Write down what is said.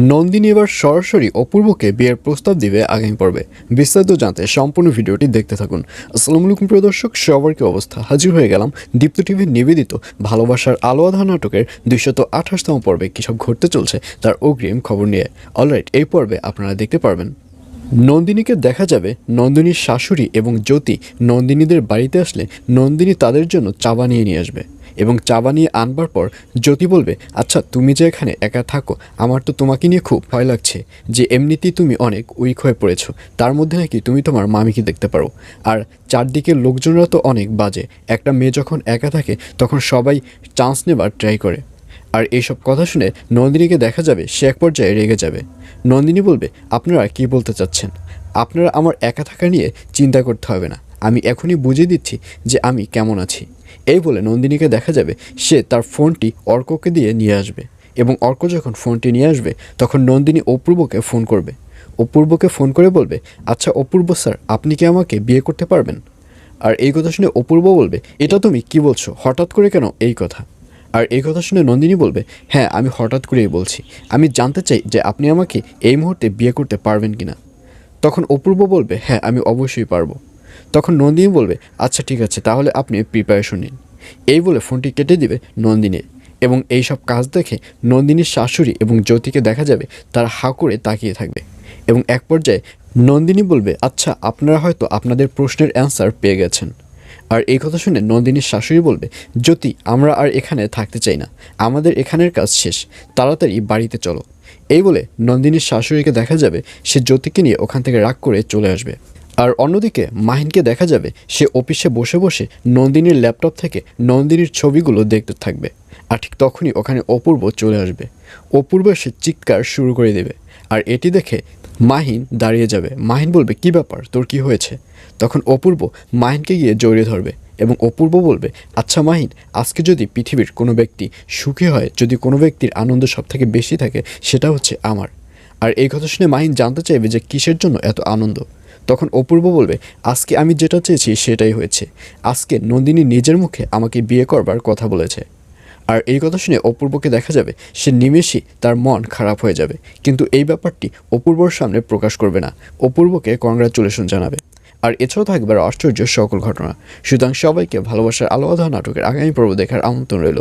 নন্দিনী এবার সরাসরি অপূর্বকে বিয়ের প্রস্তাব দিবে আগামী পর্বে। বিস্তারিত জানতে সম্পূর্ণ ভিডিওটি দেখতে থাকুন। আসসালামু আলাইকুম, প্রিয় দর্শক, সবার কি অবস্থা? হাজির হয়ে গেলাম দীপ্ত টিভির নিবেদিত ভালোবাসার আলো আধা নাটকের দুইশত আঠাশতম পর্বে কী সব ঘটতে চলছে তার অগ্রিম খবর নিয়ে। অলরাইট এই পর্বে আপনারা দেখতে পারবেন। নন্দিনীকে দেখা যাবে নন্দিনীর শাশুড়ি এবং জ্যোতি নন্দিনীদের বাড়িতে আসলে নন্দিনী তাদের জন্য চা বানিয়ে নিয়ে আসবে। এবং চা বানিয়ে আনবার পর জ্যোতি বলবে আচ্ছা তুমি যে এখানে একা থাকো, আমার তো তোমাকে নিয়ে খুব ভয় লাগছে যে এমনিতেই তুমি অনেক উইক হয়ে পড়েছো। তার মধ্যে নাকি তুমি তোমার মামিকে দেখতে পারো। আর চারদিকের লোকজনরা তো অনেক বাজে। একটা মেয়ে যখন একা থাকে, তখন সবাই চান্স নেবার ট্রাই করে। আর এইসব কথা শুনে নন্দিনীকে দেখা যাবে, সে এক পর্যায়ে রেগে যাবে। নন্দিনী বলবে, আপনারা কি বলতে চাচ্ছেন? আপনারা আমার একা থাকা নিয়ে চিন্তা করতে হবে না। আমি এখনই বুঝিয়ে দিচ্ছি যে আমি কেমন আছি। এই বলে নন্দিনীকে দেখা যাবে, সে তার ফোনটি অর্ককে দিয়ে নিয়ে আসবে এবং অর্ক যখন ফোনটি নিয়ে আসবে, তখন নন্দিনী অপূর্বকে ফোন করবে। অপূর্বকে ফোন করে বলবে আচ্ছা অপূর্ব স্যার, আপনি কি আমাকে বিয়ে করতে পারবেন? আর এই কথা শুনে অপূর্ব বলবে, এটা তুমি কি বলছো? হঠাৎ করে কেন এই কথা? আর এই কথা শুনে নন্দিনী বলবে হ্যাঁ আমি হঠাৎ করেই বলছি। আমি জানতে চাই যে আপনি আমাকে এই মুহূর্তে বিয়ে করতে পারবেন কি না তখন অপূর্ব বলবে হ্যাঁ আমি অবশ্যই পারব। তখন নন্দিনী বলবে আচ্ছা ঠিক আছে, তাহলে আপনি প্রিপারেশন নিন। এই বলে ফোনটি কেটে দিবে নন্দিনী এবং এই সব কাজ দেখে নন্দিনীর শাশুড়ি এবং জ্যোতিকে দেখা যাবে, তারা হা করে তাকিয়ে থাকবে। এবং এক পর্যায়ে নন্দিনী বলবে আচ্ছা আপনারা হয়তো আপনাদের প্রশ্নের অ্যান্সার পেয়ে গেছেন। আর এই কথা শুনে নন্দিনীর শাশুড়ি বলবে, জ্যোতি, আমরা আর এখানে থাকতে চাই না। আমাদের এখানের কাজ শেষ। তাড়াতাড়ি বাড়িতে চলো। এই বলে নন্দিনীর শাশুড়িকে দেখা যাবে, সে জ্যোতিকে নিয়ে ওখান থেকে রাগ করে চলে আসবে। আর অন্যদিকে মাহিনকে দেখা যাবে সে অফিসে বসে বসে নন্দিনীর ল্যাপটপ থেকে নন্দিনীর ছবিগুলো দেখতে থাকবে। আর ঠিক তখনই ওখানে অপূর্ব চলে আসবে। অপূর্ব সে চিৎকার শুরু করে দেবে। আর এটি দেখে মাহিন দাঁড়িয়ে যাবে। মাহিন বলবে, কি ব্যাপার? তোর কি হয়েছে? তখন অপূর্ব মাহিনকে গিয়ে জড়িয়ে ধরবে এবং অপূর্ব বলবে আচ্ছা মাহিন, আজকে যদি পৃথিবীর কোনো ব্যক্তি সুখী হয়, যদি কোনো ব্যক্তির আনন্দ সব থেকে বেশি থাকে, সেটা হচ্ছে আমার। আর এই কথা শুনে মাহিন জানতে চাইবে যে কিসের জন্য এত আনন্দ। তখন অপূর্ব বলবে, আজকে আমি যেটা চেয়েছি সেটাই হয়েছে। আজকে নন্দিনী নিজের মুখে আমাকে বিয়ে করবার কথা বলেছে। আর এই কথা শুনে অপূর্বকে দেখা যাবে, সে নিমেষই তার মন খারাপ হয়ে যাবে। কিন্তু এই ব্যাপারটি অপূর্বর সামনে প্রকাশ করবে না। অপূর্বকে কংগ্রাচুলেশন জানাবে। আর এছাড়াও থাকবে আশ্চর্য সকল ঘটনা। সুতরাং সবাইকে ভালোবাসার আলো আধা নাটকের আগামী পর্ব দেখার আমন্ত্রণ রইল।